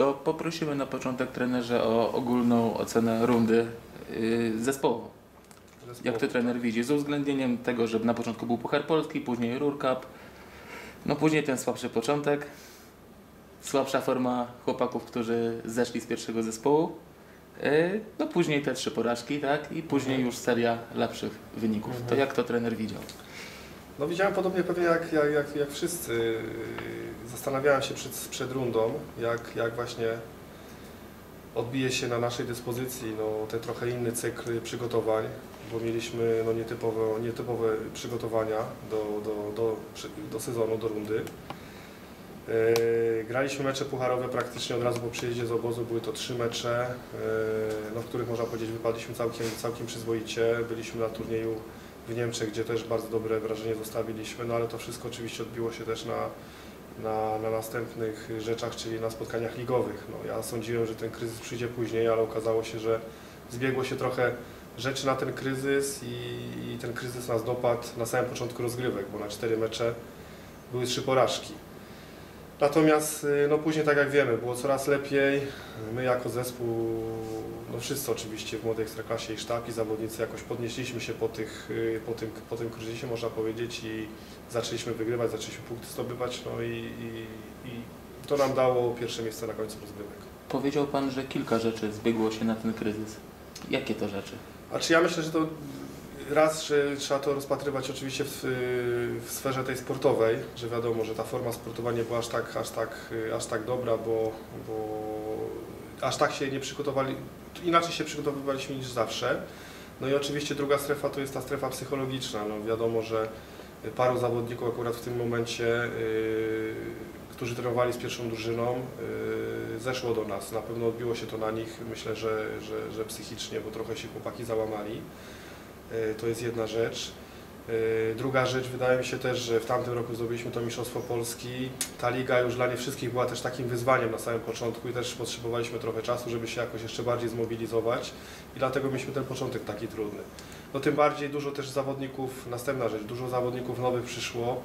to poprosimy na początek trenerze o ogólną ocenę rundy yy, zespołową. Jak to trener widzi? Z uwzględnieniem tego, że na początku był Puchar Polski, później Ruhr Cup, no później ten słabszy początek, słabsza forma chłopaków, którzy zeszli z pierwszego zespołu, yy, no później te trzy porażki, tak? I później już seria lepszych wyników. To jak to trener widział? No widziałem podobnie pewnie jak, jak, jak, jak wszyscy. Zastanawiałem się przed, przed rundą, jak, jak właśnie odbije się na naszej dyspozycji no, ten trochę inny cykl przygotowań, bo mieliśmy no, nietypowe, nietypowe przygotowania do, do, do, do sezonu, do rundy. Yy, Graliśmy mecze pucharowe praktycznie od razu po przyjeździe z obozu. Były to trzy mecze, yy, no, w których można powiedzieć wypadliśmy całkiem, całkiem przyzwoicie. Byliśmy na turnieju w Niemczech, gdzie też bardzo dobre wrażenie zostawiliśmy, no ale to wszystko oczywiście odbiło się też na, na, na następnych rzeczach, czyli na spotkaniach ligowych. No, ja sądziłem, że ten kryzys przyjdzie później, ale okazało się, że zbiegło się trochę rzeczy na ten kryzys i, i ten kryzys nas dopadł na samym początku rozgrywek, bo na cztery mecze były trzy porażki. Natomiast y, no później, tak jak wiemy, było coraz lepiej. My jako zespół, no wszyscy oczywiście w młodej ekstraklasie i sztab i zawodnicy jakoś podnieśliśmy się po, tych, y, po, tym, po tym kryzysie, można powiedzieć, i zaczęliśmy wygrywać, zaczęliśmy punkty zdobywać, no i, i, i to nam dało pierwsze miejsce na końcu rozgrywek. Powiedział Pan, że kilka rzeczy zbiegło się na ten kryzys. Jakie to rzeczy? A czy ja myślę, że to raz, że trzeba to rozpatrywać oczywiście w, w sferze tej sportowej, że wiadomo, że ta forma sportowa nie była aż tak, aż tak, aż tak dobra, bo, bo aż tak się nie przygotowali, inaczej się przygotowywaliśmy niż zawsze. No i oczywiście druga strefa to jest ta strefa psychologiczna. No wiadomo, że paru zawodników akurat w tym momencie, yy, którzy trenowali z pierwszą drużyną, yy, zeszło do nas. Na pewno odbiło się to na nich, myślę, że, że, że psychicznie, bo trochę się chłopaki załamali. Yy, To jest jedna rzecz. Yy, Druga rzecz, wydaje mi się też, że w tamtym roku zdobyliśmy to Mistrzostwo Polski. Ta liga już dla nie wszystkich była też takim wyzwaniem na samym początku i też potrzebowaliśmy trochę czasu, żeby się jakoś jeszcze bardziej zmobilizować i dlatego mieliśmy ten początek taki trudny. No tym bardziej dużo też zawodników, następna rzecz, dużo zawodników nowych przyszło.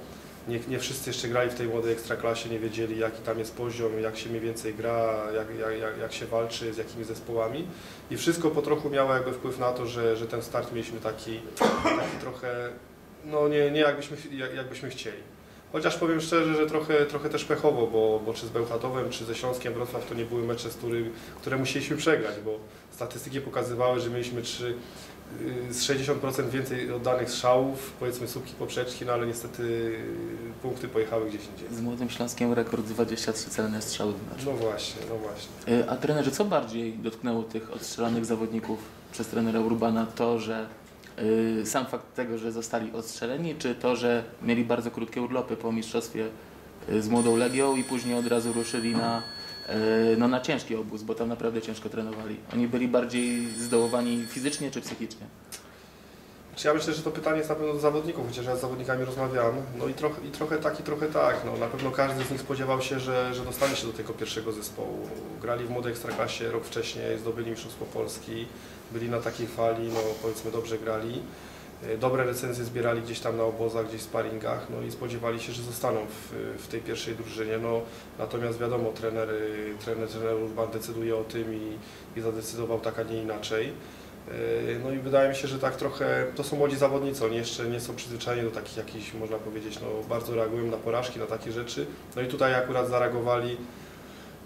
Nie, nie wszyscy jeszcze grali w tej młodej ekstraklasie, nie wiedzieli jaki tam jest poziom, jak się mniej więcej gra, jak, jak, jak, się walczy, z jakimi zespołami. I wszystko po trochu miało jakby wpływ na to, że, że ten start mieliśmy taki, taki trochę, no nie, nie jakbyśmy, jak, jakbyśmy chcieli. Chociaż powiem szczerze, że trochę, trochę też pechowo, bo, bo czy z Bełchatowem, czy ze Śląskiem Wrocław to nie były mecze, z który, które musieliśmy przegrać, bo statystyki pokazywały, że mieliśmy trzy, z 60% więcej oddanych strzałów, powiedzmy słupki poprzeczki, no ale niestety y, punkty pojechały gdzieś indziej. Z Młodym Śląskiem rekord 23 celne strzały w meczu. No właśnie, no właśnie. Y, A trenerze, co bardziej dotknęło tych odstrzelanych zawodników przez trenera Urbana? To, że y, sam fakt tego, że zostali odstrzeleni, czy to, że mieli bardzo krótkie urlopy po mistrzostwie y, z Młodą Legią i później od razu ruszyli na, y, no, na ciężki obóz, bo tam naprawdę ciężko trenowali. Oni byli bardziej zdołowani fizycznie czy psychicznie? Czy ja myślę, że to pytanie jest na pewno do zawodników, chociaż ja z zawodnikami rozmawiam. No i trochę, i trochę tak, i trochę tak. No, na pewno każdy z nich spodziewał się, że, że dostanie się do tego pierwszego zespołu. Grali w młodej ekstraklasie rok wcześniej, zdobyli Mistrzostwo Polski, byli na takiej fali, no powiedzmy dobrze grali. E, Dobre recenzje zbierali gdzieś tam na obozach, gdzieś w sparingach, no i spodziewali się, że zostaną w, w tej pierwszej drużynie. No, natomiast wiadomo, trener, y, trener, trener Urban decyduje o tym i, i zadecydował tak, a nie inaczej. Yy, No i wydaje mi się, że tak trochę, to są młodzi zawodnicy, oni jeszcze nie są przyzwyczajeni do takich jakichś, można powiedzieć, no bardzo reagują na porażki, na takie rzeczy. No i tutaj akurat zareagowali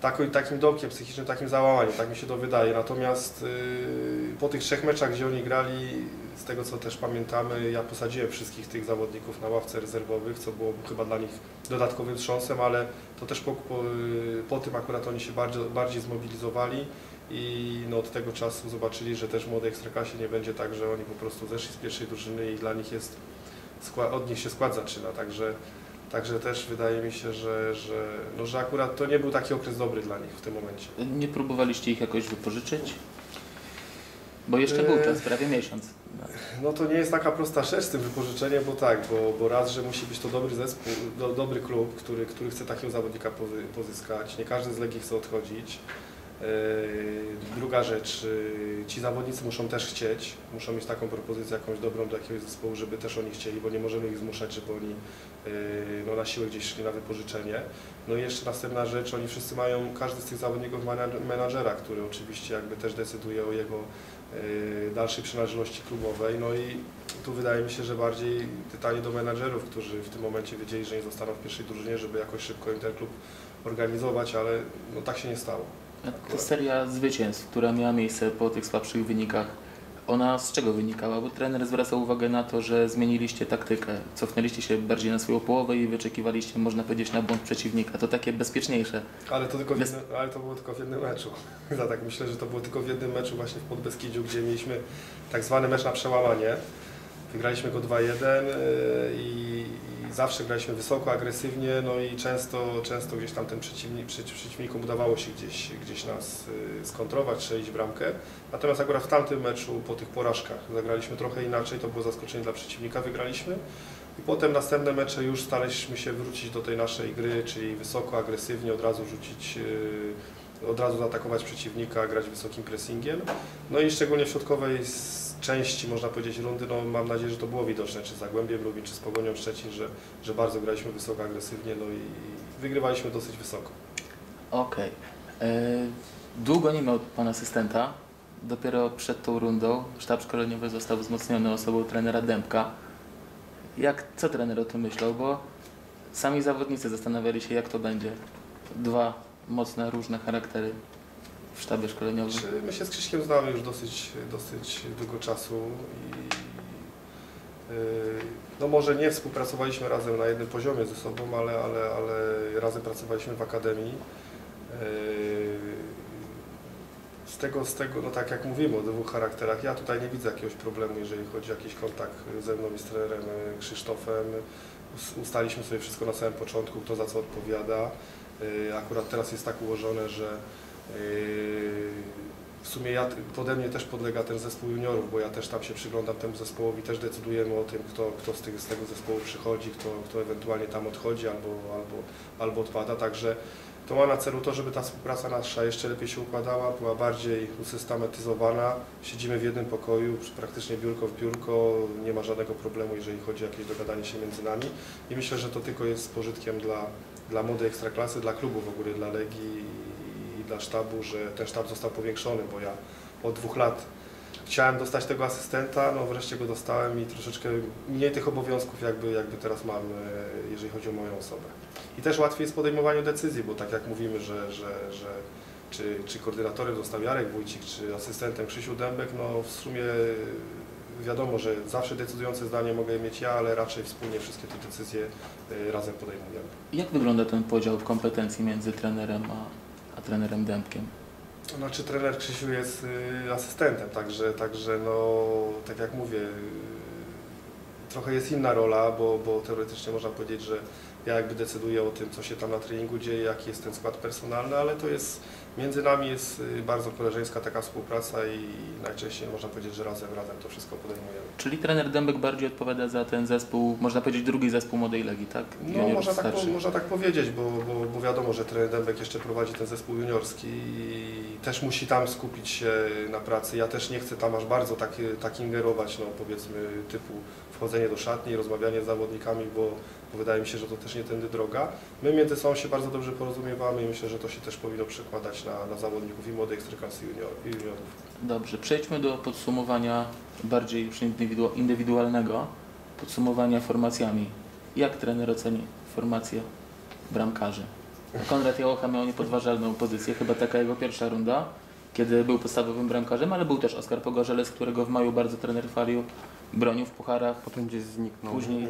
taką, takim domkiem psychicznym, takim załamaniem, tak mi się to wydaje. Natomiast yy, po tych trzech meczach, gdzie oni grali, z tego co też pamiętamy, ja posadziłem wszystkich tych zawodników na ławce rezerwowych, co było chyba dla nich dodatkowym wstrząsem, ale to też po, po, po tym akurat oni się bardziej, bardziej zmobilizowali i no, od tego czasu zobaczyli, że też w młodej ekstraklasie nie będzie tak, że oni po prostu zeszli z pierwszej drużyny i dla nich jest, od nich się skład zaczyna, także, także też wydaje mi się, że, że, no, że akurat to nie był taki okres dobry dla nich w tym momencie. Nie próbowaliście ich jakoś wypożyczyć? Bo jeszcze był Eee. czas, prawie miesiąc. No to nie jest taka prosta rzecz z tym wypożyczeniem, bo tak, bo, bo raz, że musi być to dobry zespół, do, dobry klub, który, który chce takiego zawodnika pozy- pozyskać. Nie każdy z Legii chce odchodzić. Yy, Druga rzecz, yy, ci zawodnicy muszą też chcieć, muszą mieć taką propozycję jakąś dobrą dla jakiegoś zespołu, żeby też oni chcieli, bo nie możemy ich zmuszać, żeby oni no, na siłę gdzieś szli na wypożyczenie. No i jeszcze następna rzecz, oni wszyscy mają, każdy z tych zawodników ma menadż- menadżera, który oczywiście jakby też decyduje o jego dalszej przynależności klubowej. No i tu wydaje mi się, że bardziej pytanie do menadżerów, którzy w tym momencie wiedzieli, że nie zostaną w pierwszej drużynie, żeby jakoś szybko im ten klub organizować, ale no, tak się nie stało. Ta seria zwycięstw, która miała miejsce po tych słabszych wynikach, ona z czego wynikała? Bo trener zwracał uwagę na to, że zmieniliście taktykę, cofnęliście się bardziej na swoją połowę i wyczekiwaliście, można powiedzieć, na błąd przeciwnika. To takie bezpieczniejsze. Ale to, tylko w jednym, ale to było tylko w jednym meczu. Ja tak myślę, że to było tylko w jednym meczu właśnie w Podbeskidziu, gdzie mieliśmy tak zwany mecz na przełamanie. Wygraliśmy go 2-1 yy, i, i zawsze graliśmy wysoko, agresywnie, no i często, często gdzieś tam ten przeciwnik, przeciw, przeciwnikom udawało się gdzieś, gdzieś nas yy, skontrować, strzelić bramkę. Natomiast akurat w tamtym meczu, po tych porażkach, zagraliśmy trochę inaczej, to było zaskoczenie dla przeciwnika, wygraliśmy. I potem następne mecze już staraliśmy się wrócić do tej naszej gry, czyli wysoko, agresywnie, od razu rzucić, yy, od razu zaatakować przeciwnika, grać wysokim pressingiem. No i szczególnie w środkowej części, można powiedzieć, rundy, no mam nadzieję, że to było widoczne, czy z Zagłębiem Lubin, czy z Pogonią Szczecin, że, że bardzo graliśmy wysoko, agresywnie, no i wygrywaliśmy dosyć wysoko. Okej. E, Długo nie miał pan asystenta. Dopiero przed tą rundą sztab szkoleniowy został wzmocniony osobą trenera Dębka. Jak, co trener o tym myślał? Bo sami zawodnicy zastanawiali się, jak to będzie. Dwa mocne, różne charaktery w sztabie szkoleniowym. Czy my się z Krzyśkiem znamy już dosyć, dosyć długo czasu i yy, no może nie współpracowaliśmy razem na jednym poziomie ze sobą, ale, ale, ale razem pracowaliśmy w akademii. Yy, Z tego, z tego, no tak jak mówimy o dwóch charakterach, ja tutaj nie widzę jakiegoś problemu, jeżeli chodzi o jakiś kontakt ze mną i z trenerem Krzysztofem. Us- Ustaliśmy sobie wszystko na samym początku, kto za co odpowiada. Yy, Akurat teraz jest tak ułożone, że W sumie ja, pode mnie też podlega ten zespół juniorów, bo ja też tam się przyglądam temu zespołowi, też decydujemy o tym, kto, kto z, tego, z tego zespołu przychodzi, kto, kto ewentualnie tam odchodzi albo, albo, albo odpada. Także to ma na celu to, żeby ta współpraca nasza jeszcze lepiej się układała, była bardziej usystematyzowana. Siedzimy w jednym pokoju, praktycznie biurko w biurko, nie ma żadnego problemu, jeżeli chodzi o jakieś dogadanie się między nami. I myślę, że to tylko jest pożytkiem dla, dla młodej ekstraklasy, dla klubu w ogóle, dla Legii dla sztabu, że ten sztab został powiększony, bo ja od dwóch lat chciałem dostać tego asystenta, no wreszcie go dostałem i troszeczkę mniej tych obowiązków jakby, jakby teraz mam, e, jeżeli chodzi o moją osobę. I też łatwiej jest w podejmowaniu decyzji, bo tak jak mówimy, że, że, że czy, czy koordynatorem został Jarek Wójcik, czy asystentem Krzysiu Dębek, no w sumie wiadomo, że zawsze decydujące zdanie mogę mieć ja, ale raczej wspólnie wszystkie te decyzje e, razem podejmujemy. Jak wygląda ten podział kompetencji między trenerem a, a trenerem Dębkiem? Znaczy trener Krzysiu jest y, asystentem, także, także no, tak jak mówię, trochę jest inna rola, bo, bo teoretycznie można powiedzieć, że ja jakby decyduję o tym, co się tam na treningu dzieje, jaki jest ten skład personalny, ale to jest, między nami jest y, bardzo koleżeńska taka współpraca i najczęściej można powiedzieć, że razem, razem to wszystko podejmujemy. Czyli trener Dębek bardziej odpowiada za ten zespół, można powiedzieć drugi zespół Młodej Legii, tak? No można tak, po, można tak powiedzieć, bo, bo, bo wiadomo, że trener Dębek jeszcze prowadzi ten zespół juniorski i też musi tam skupić się na pracy. Ja też nie chcę tam aż bardzo tak, tak ingerować, no powiedzmy typu wchodzenie do szatni, rozmawianie z zawodnikami, bo, wydaje mi się, że to też nie tędy droga. My między sobą się bardzo dobrze porozumiewamy i myślę, że to się też powinno przekładać na, na zawodników i młodej ekstraklasy junior, i juniorów. Dobrze, przejdźmy do podsumowania bardziej już indywidu- indywidualnego, podsumowania formacjami. Jak trener oceni formację bramkarzy? Konrad Jałocha miał niepodważalną pozycję, chyba taka jego pierwsza runda, kiedy był podstawowym bramkarzem, ale był też Oskar Pogorzelec, którego w maju bardzo trener chwalił, bronił w pucharach. Potem gdzieś zniknął. Później-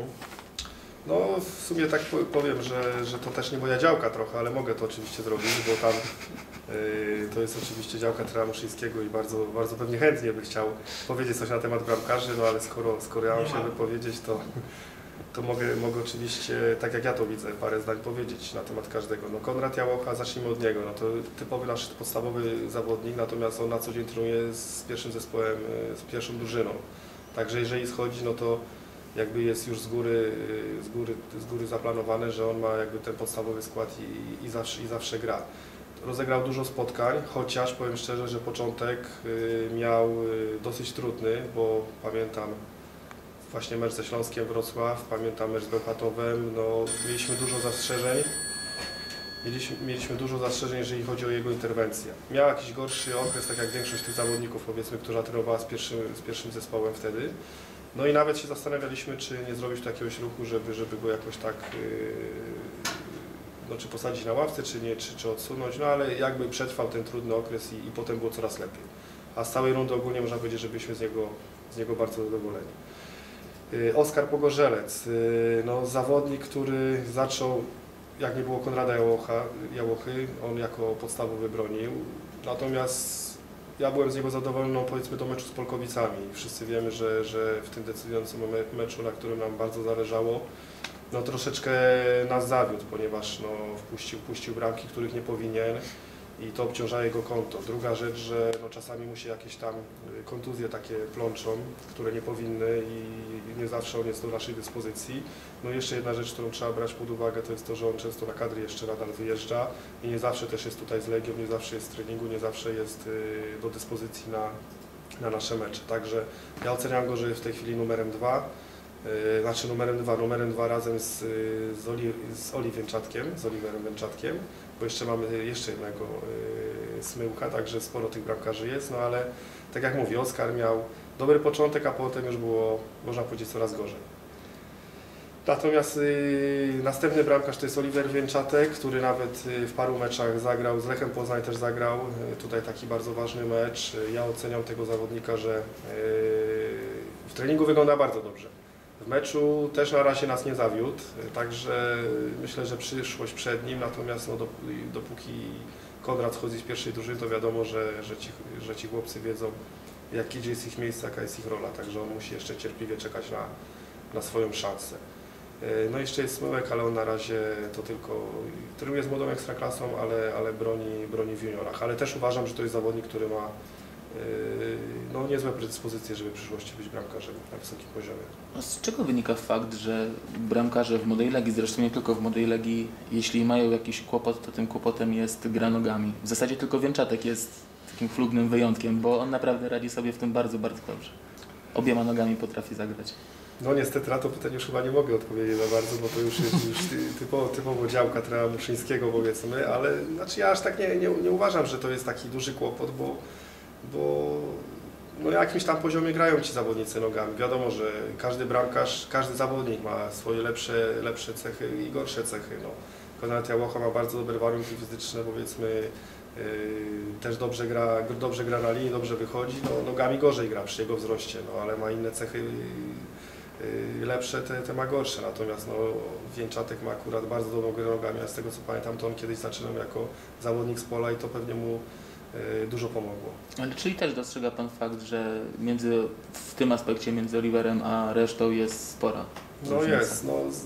No w sumie tak po- powiem, że, że to też nie moja działka trochę, ale mogę to oczywiście zrobić, bo tam yy, to jest oczywiście działka trenera Muszyńskiego i bardzo, bardzo pewnie chętnie by chciał powiedzieć coś na temat bramkarzy, no ale skoro, skoro ja mam się wypowiedzieć, to, to mogę, mogę oczywiście, tak jak ja to widzę, parę zdań powiedzieć na temat każdego. No Konrad Jałocha, zacznijmy od niego, no to typowy nasz podstawowy zawodnik, natomiast on na co dzień trenuje z pierwszym zespołem, yy, z pierwszą drużyną. Także jeżeli schodzi, no to jakby jest już z góry, z góry, z góry zaplanowane, że on ma jakby ten podstawowy skład i, i, zawsze, i zawsze gra. rozegrał dużo spotkań, chociaż powiem szczerze, że początek y, miał y, dosyć trudny, bo pamiętam właśnie mecz ze Śląskiem Wrocław, pamiętam mecz z Bełchatowem, no mieliśmy dużo zastrzeżeń. Mieliśmy, mieliśmy dużo zastrzeżeń, jeżeli chodzi o jego interwencję. Miał jakiś gorszy okres, tak jak większość tych zawodników, powiedzmy, która trenowała z pierwszym, z pierwszym zespołem wtedy. No i nawet się zastanawialiśmy, czy nie zrobić tu jakiegoś ruchu, żeby, żeby go jakoś tak, yy, no czy posadzić na ławce, czy nie, czy, czy odsunąć, no ale jakby przetrwał ten trudny okres i, i potem było coraz lepiej. A z całej rundy ogólnie można powiedzieć, że byliśmy z niego, z niego bardzo zadowoleni. Yy, Oskar Pogorzelec, yy, no zawodnik, który zaczął, jak nie było Konrada Jałocha, Jałochy, on jako podstawowy bronił, natomiast ja byłem z niego zadowolony powiedzmy do meczu z Polkowicami. Wszyscy wiemy, że, że w tym decydującym me- meczu, na którym nam bardzo zależało, no troszeczkę nas zawiódł, ponieważ no, wpuścił, puścił bramki, których nie powinien i to obciąża jego konto. Druga rzecz, że no, czasami mu się jakieś tam y, kontuzje takie plączą, które nie powinny i nie zawsze on jest do naszej dyspozycji. No jeszcze jedna rzecz, którą trzeba brać pod uwagę, to jest to, że on często na kadry jeszcze nadal wyjeżdża i nie zawsze też jest tutaj z Legią, nie zawsze jest w treningu, nie zawsze jest y, do dyspozycji na, na nasze mecze. Także ja oceniam go, że jest w tej chwili numerem dwa. Yy, znaczy numerem dwa, numerem dwa razem z, yy, z, Oli, z Oli Węczatkiem, z Oliverem Węczatkiem, bo jeszcze mamy jeszcze jednego yy, smyłka, także sporo tych bramkarzy jest, no ale tak jak mówię, Oskar miał dobry początek, a potem już było, można powiedzieć, coraz gorzej. Natomiast yy, następny bramkarz to jest Oliver Wienczatek, który nawet yy, w paru meczach zagrał, z Lechem Poznań też zagrał, yy, tutaj taki bardzo ważny mecz. Yy, Ja oceniam tego zawodnika, że yy, w treningu wygląda bardzo dobrze. W meczu też na razie nas nie zawiódł, także myślę, że przyszłość przed nim, natomiast no, dop- dopóki Konrad schodzi z pierwszej drużyny, to wiadomo, że, że, ci, że ci chłopcy wiedzą, jak jest ich miejsce, jaka jest ich rola, także on musi jeszcze cierpliwie czekać na, na swoją szansę. Yy, No jeszcze jest Smyłek, ale on na razie to tylko trenuje z młodą ekstraklasą, ale, ale broni, broni w juniorach. Ale też uważam, że to jest zawodnik, który ma no, niezłe predyspozycje, żeby w przyszłości być bramkarzem na wysokim poziomie. A Z czego wynika fakt, że bramkarze w młodej legii, zresztą nie tylko w młodej legii, jeśli mają jakiś kłopot, to tym kłopotem jest gra nogami. W zasadzie tylko Więczatek jest takim chlubnym wyjątkiem, bo on naprawdę radzi sobie w tym bardzo, bardzo dobrze. Obiema nogami potrafi zagrać. No niestety na to pytanie już chyba nie mogę odpowiedzieć za bardzo, bo to już jest już ty- typowo, typowo działka trenera Muszyńskiego powiedzmy, ale znaczy ja aż tak nie, nie, nie uważam, że to jest taki duży kłopot, bo, bo no jakimś tam poziomie grają ci zawodnicy nogami. Wiadomo, że każdy bramkarz, każdy zawodnik ma swoje lepsze, lepsze cechy i gorsze cechy. No. Konrad Jałocha ma bardzo dobre warunki fizyczne, powiedzmy, yy, też dobrze gra, dobrze gra na linii, dobrze wychodzi, no, nogami gorzej gra przy jego wzroście, no, ale ma inne cechy yy, lepsze, te, te ma gorsze. Natomiast no, Wieńczatek ma akurat bardzo dobrą grę nogami, a z tego co pamiętam, to on kiedyś zaczynał jako zawodnik z pola i to pewnie mu dużo pomogło. Ale czyli też dostrzega Pan fakt, że między, w tym aspekcie między Oliverem a resztą jest spora No różnica. jest, no z,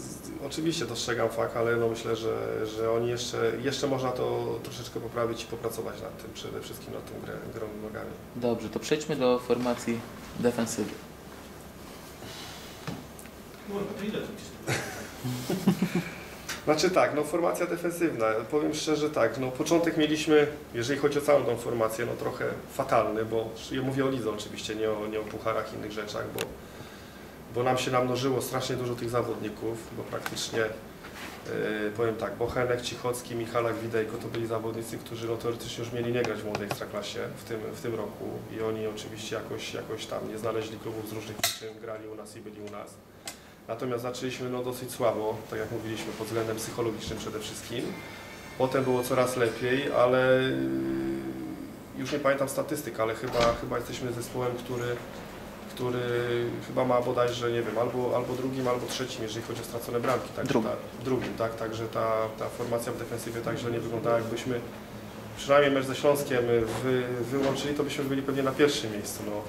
oczywiście dostrzegam fakt, ale no myślę, że, że oni jeszcze, jeszcze można to troszeczkę poprawić i popracować nad tym, przede wszystkim nad tą grę, grą nogami. Dobrze, to przejdźmy do formacji defensywy. Znaczy tak, no formacja defensywna, powiem szczerze tak, no początek mieliśmy, jeżeli chodzi o całą tą formację, no trochę fatalny, bo ja mówię o lidze oczywiście, nie o, nie o pucharach, innych rzeczach, bo, bo nam się namnożyło strasznie dużo tych zawodników, bo praktycznie Yy, powiem tak, Bochenek, Cichocki, Michalak, Widejko to byli zawodnicy, którzy no, teoretycznie już mieli nie grać w młodej ekstraklasie w tym, w tym roku i oni oczywiście jakoś, jakoś tam nie znaleźli klubów z różnych przyczyn, grali u nas i byli u nas. Natomiast zaczęliśmy no, dosyć słabo, tak jak mówiliśmy, pod względem psychologicznym przede wszystkim. Potem było coraz lepiej, ale yy, już nie pamiętam statystyk, ale chyba, chyba jesteśmy zespołem, który, który chyba ma bodajże, nie wiem, albo, albo drugim, albo trzecim, jeżeli chodzi o stracone bramki. Także Drugim. Ta, drugim, tak, także ta, ta formacja w defensywie tak źle nie wyglądała, jakbyśmy przynajmniej mecz ze Śląskiem wy, wyłączyli, to byśmy byli pewnie na pierwszym miejscu. No.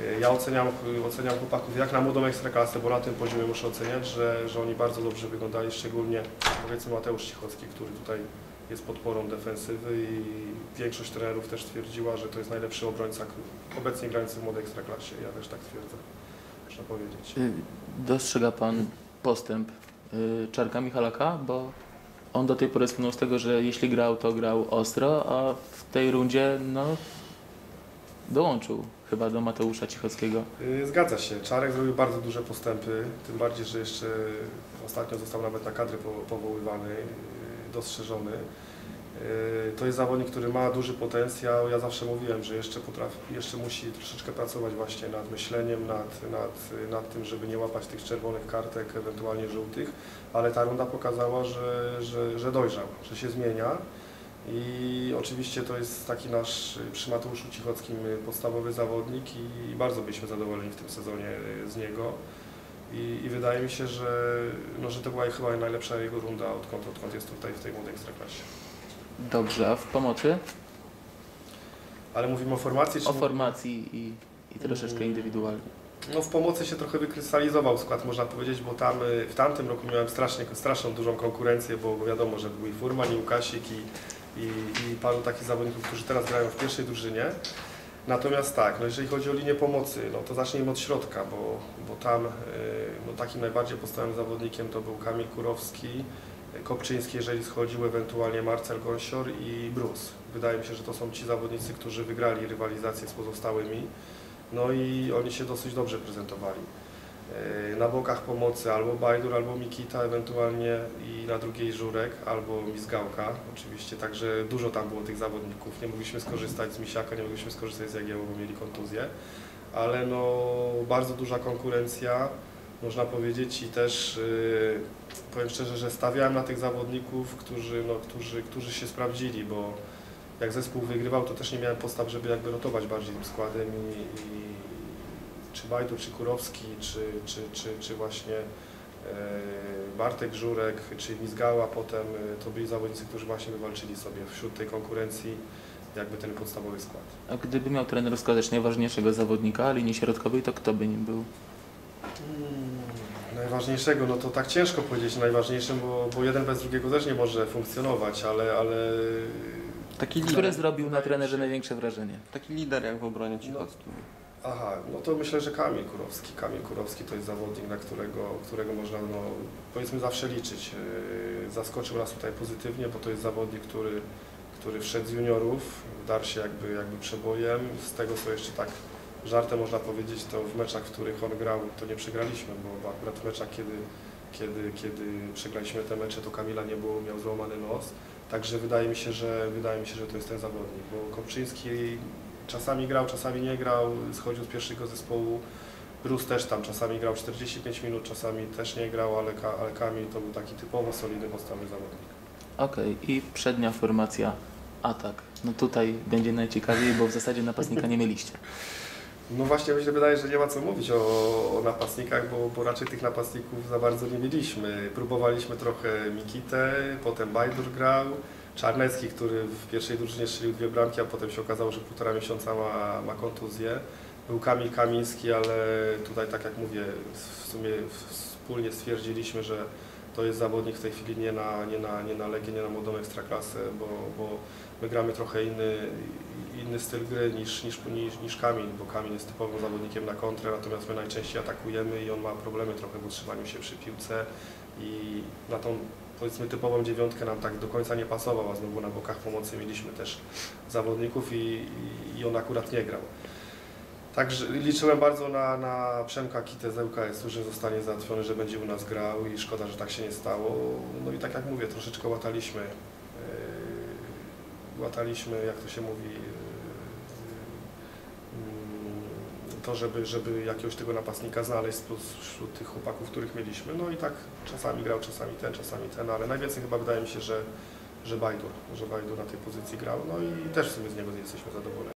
Y, Ja oceniam, oceniam chłopaków jak na młodą ekstraklasę, bo na tym poziomie muszę oceniać, że, że oni bardzo dobrze wyglądali, szczególnie powiedzmy Mateusz Cichocki, który tutaj jest podporą defensywy i większość trenerów też twierdziła, że to jest najlepszy obrońca obecnie grający w młodej ekstraklasie. Ja też tak twierdzę, można powiedzieć. Y, Dostrzega Pan postęp y, Czarka Michalaka, bo On do tej pory słynął z tego, że jeśli grał, to grał ostro, a w tej rundzie no, dołączył chyba do Mateusza Cichockiego. Y, Zgadza się. Czarek zrobił bardzo duże postępy, tym bardziej, że jeszcze ostatnio został nawet na kadrę po- powoływany, y, dostrzeżony. Y, To jest zawodnik, który ma duży potencjał. Ja zawsze mówiłem, że jeszcze, potrafi, jeszcze musi troszeczkę pracować właśnie nad myśleniem, nad, nad, nad tym, żeby nie łapać tych czerwonych kartek, ewentualnie żółtych, ale ta runda pokazała, że, że, że dojrzał, że się zmienia. I oczywiście to jest taki nasz przy Mateuszu Cichockim podstawowy zawodnik i bardzo byliśmy zadowoleni w tym sezonie z niego. I, i wydaje mi się, że, no, że to była chyba najlepsza jego runda, odkąd, odkąd jest tutaj w tej młodej ekstraklasie. Dobrze, a w pomocy? Ale mówimy o formacji? Czy O formacji i, i troszeczkę indywidualnie. No w pomocy się trochę wykrystalizował skład, można powiedzieć, bo tam w tamtym roku miałem strasznie, straszną dużą konkurencję, bo bo wiadomo, że był i Furman, i Łukasik, i, i, i paru takich zawodników, którzy teraz grają w pierwszej drużynie. Natomiast tak, no jeżeli chodzi o linię pomocy, no to zacznijmy od środka, bo, bo tam y, no takim najbardziej podstawowym zawodnikiem to był Kamil Kurowski, Kopczyński, jeżeli schodził, ewentualnie Marcel Gąsior i Bruce. Wydaje mi się, że to są ci zawodnicy, którzy wygrali rywalizację z pozostałymi. No i oni się dosyć dobrze prezentowali. Yy, Na bokach pomocy albo Bajdur, albo Mikita ewentualnie i na drugiej Żurek, albo Mizgałka oczywiście, także dużo tam było tych zawodników. Nie mogliśmy skorzystać z Misiaka, nie mogliśmy skorzystać z Jagiełło, bo mieli kontuzję, ale no bardzo duża konkurencja, można powiedzieć i też yy, powiem szczerze, że stawiałem na tych zawodników, którzy, no, którzy, którzy się sprawdzili, bo jak zespół wygrywał, to też nie miałem postaw, żeby jakby rotować bardziej tym składem i, i czy Bajdu, czy Kurowski, czy, czy, czy, czy właśnie e, Bartek Żurek, czy Mizgała potem, e, to byli zawodnicy, którzy właśnie wywalczyli sobie wśród tej konkurencji jakby ten podstawowy skład. A gdyby miał trener wskazać najważniejszego zawodnika linii środkowej, to kto by nim był? Najważniejszego, no to tak ciężko powiedzieć najważniejszym, bo, bo jeden bez drugiego też nie może funkcjonować, ale, ale Taki lider, Który zrobił na trenerze największe wrażenie? taki lider jak w obronie Cichockim. Aha, no to myślę, że Kamil Kurowski. Kamil Kurowski to jest zawodnik, na którego, którego można, no, powiedzmy, zawsze liczyć. Yy, Zaskoczył nas tutaj pozytywnie, bo to jest zawodnik, który, który wszedł z juniorów, wdarł się jakby, jakby przebojem. Z tego, co jeszcze tak żartem można powiedzieć, to w meczach, w których on grał, to nie przegraliśmy, bo akurat w meczach, kiedy, kiedy, kiedy przegraliśmy te mecze, to Kamila nie było, miał złamany nos. Także wydaje mi się, że wydaje mi się, że to jest ten zawodnik, bo Kopczyński czasami grał, czasami nie grał, schodził z pierwszego zespołu. Rus też tam czasami grał 45 minut, czasami też nie grał, ale, ale Kamil to był taki typowo solidny podstawowy zawodnik. Okej, i przednia formacja atak. No tutaj będzie najciekawiej, bo w zasadzie napastnika nie mieliście. No właśnie mi się wydaje, że nie ma co mówić o, o napastnikach, bo, bo raczej tych napastników za bardzo nie mieliśmy. Próbowaliśmy trochę Mikitę, potem Bajdur grał, Czarnecki, który w pierwszej drużynie strzelił dwie bramki, a potem się okazało, że półtora miesiąca ma, ma kontuzję. Był Kamil Kamiński, ale tutaj tak jak mówię, w sumie wspólnie stwierdziliśmy, że to jest zawodnik w tej chwili nie na, nie na, nie na Legię, nie na młodą ekstraklasę, bo, bo my gramy trochę inny, inny styl gry niż, niż, niż, niż Kamil, bo Kamil jest typowym zawodnikiem na kontrę, natomiast my najczęściej atakujemy i on ma problemy trochę w utrzymaniu się przy piłce i na tą powiedzmy typową dziewiątkę nam tak do końca nie pasował, a znowu na bokach pomocy mieliśmy też zawodników i, i, i on akurat nie grał. Także liczyłem bardzo na, na Przemka Kitę z ŁKS-u, że zostanie załatwiony, że będzie u nas grał i szkoda, że tak się nie stało. No i tak jak mówię, troszeczkę łataliśmy, yy, łataliśmy, jak to się mówi, yy, yy, to, żeby, żeby jakiegoś tego napastnika znaleźć wśród tych chłopaków, których mieliśmy. No i tak czasami grał, czasami ten, czasami ten, ale najwięcej chyba wydaje mi się, że, że Bajdur, że Bajdur na tej pozycji grał. No i też w sumie z niego jesteśmy zadowoleni.